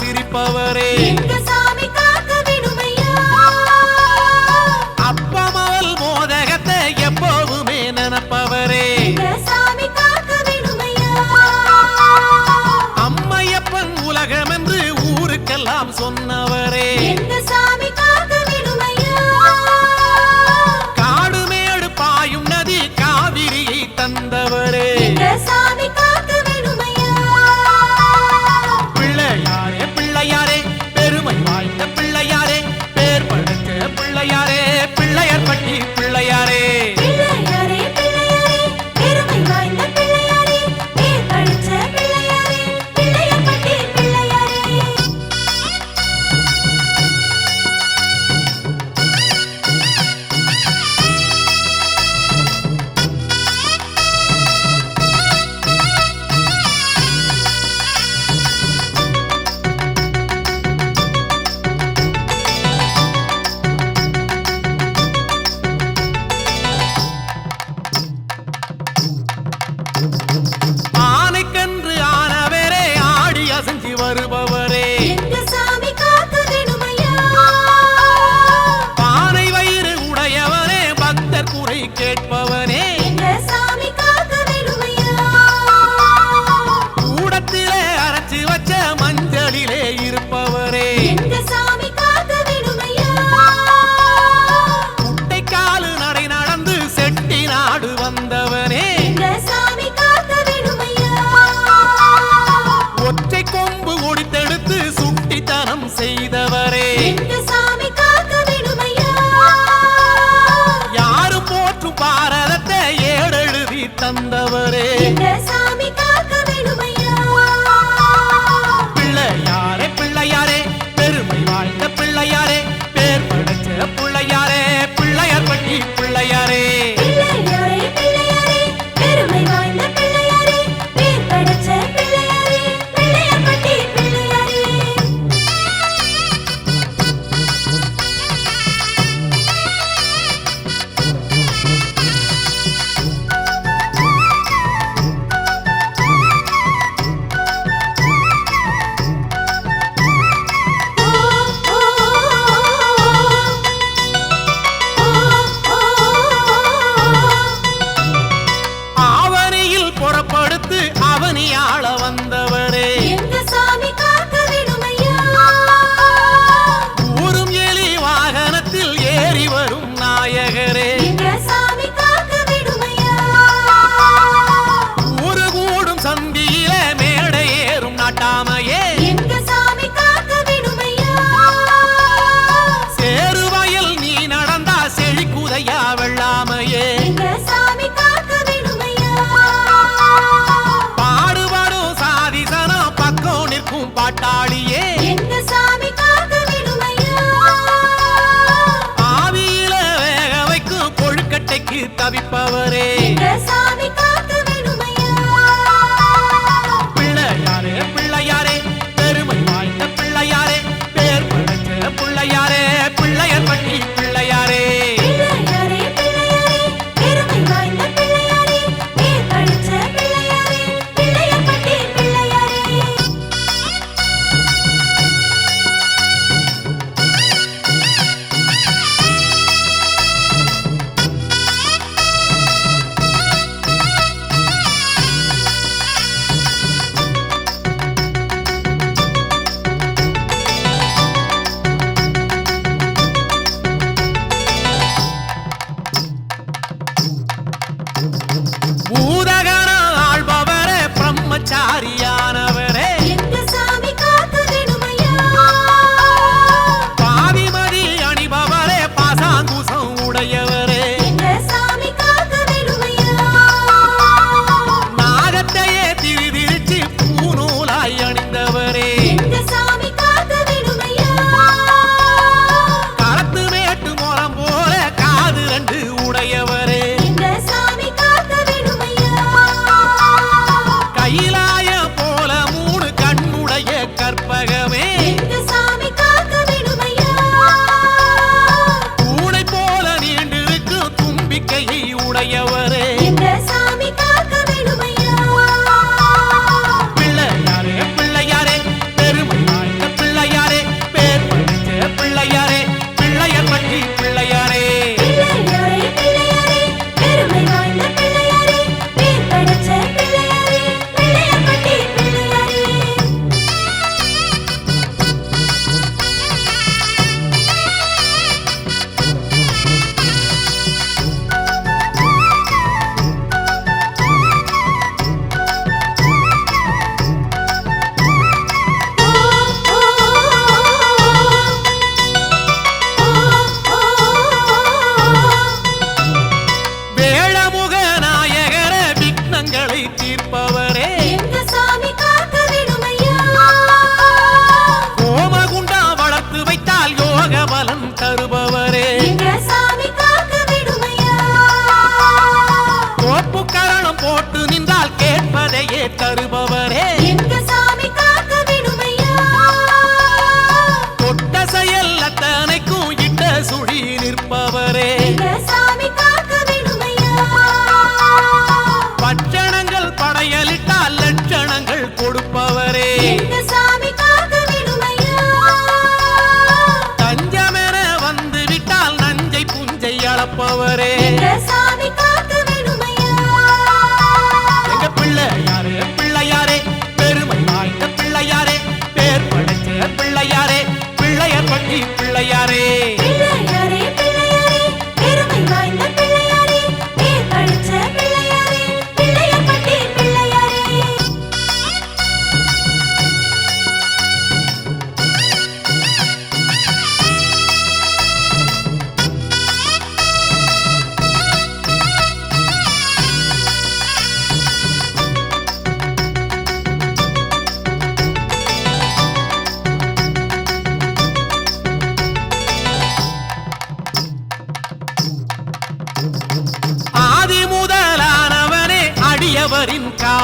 சிரிப்பவரே.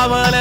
அடியவரின்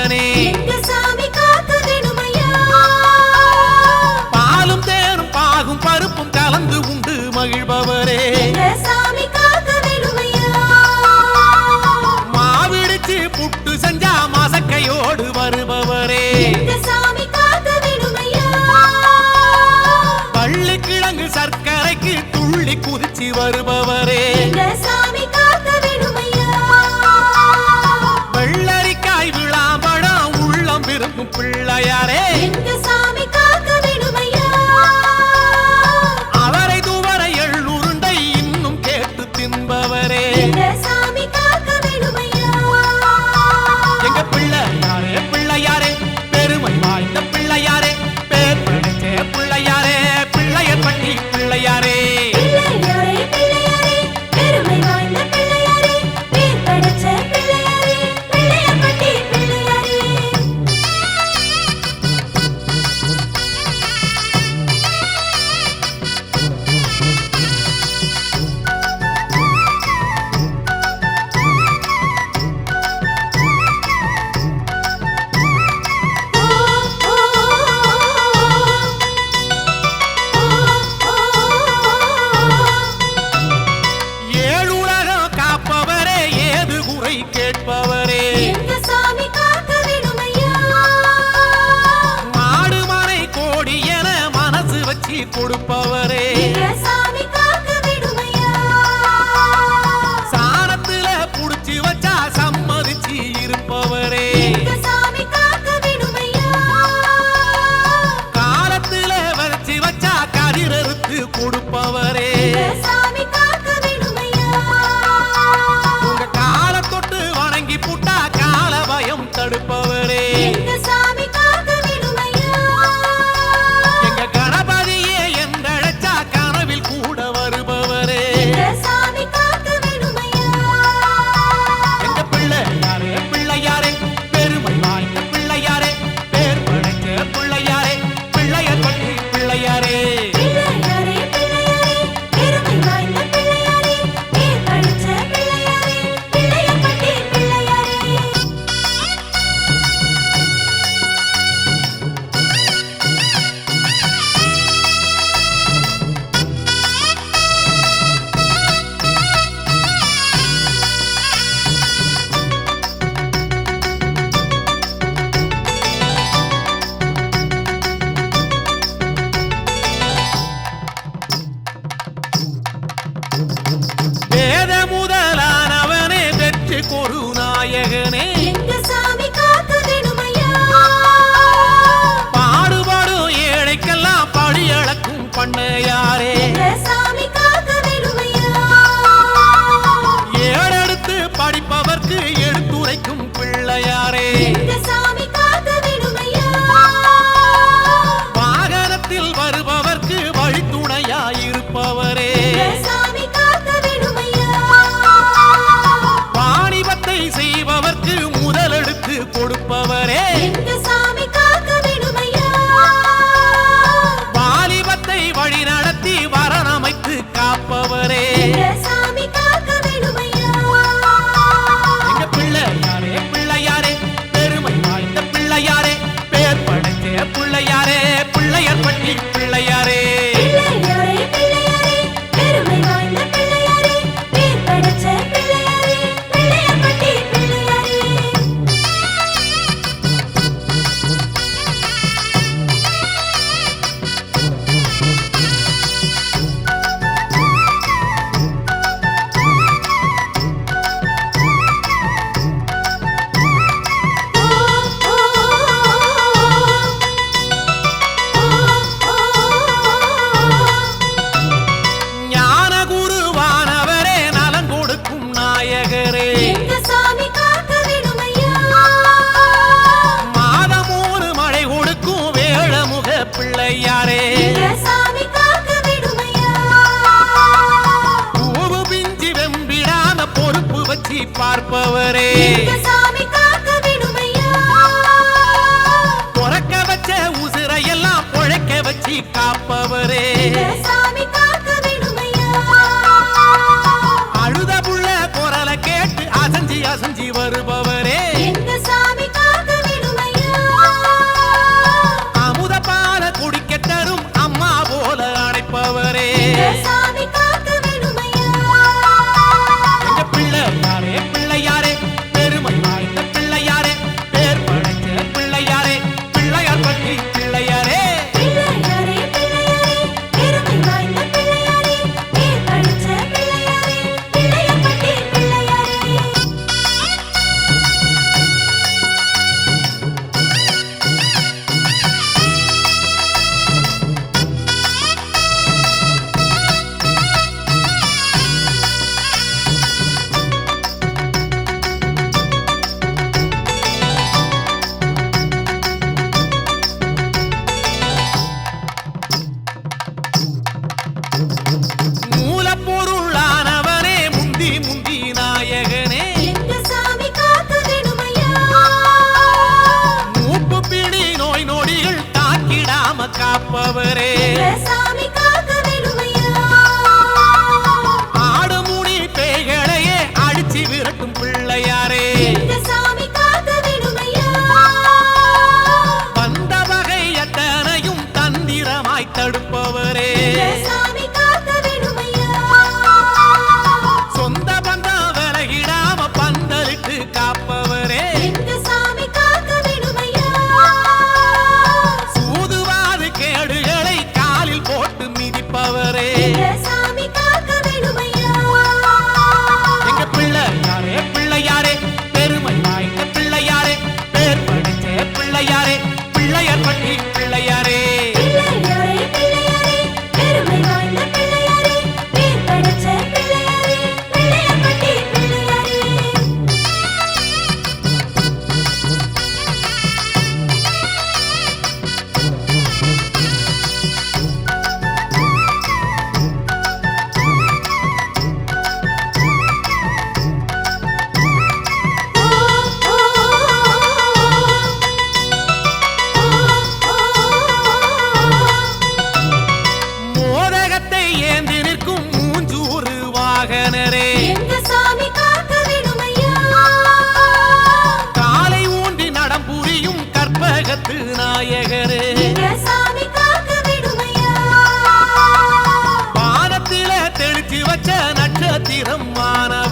காப்பவரே பொறக்க வச்ச உசுரையெல்லாம் பொழைக்க வச்சு காப்பவரே. உலகத்து நாயகரே. வானத்தில தெளிச்சு வச்ச நட்சத்திரம் வானவர்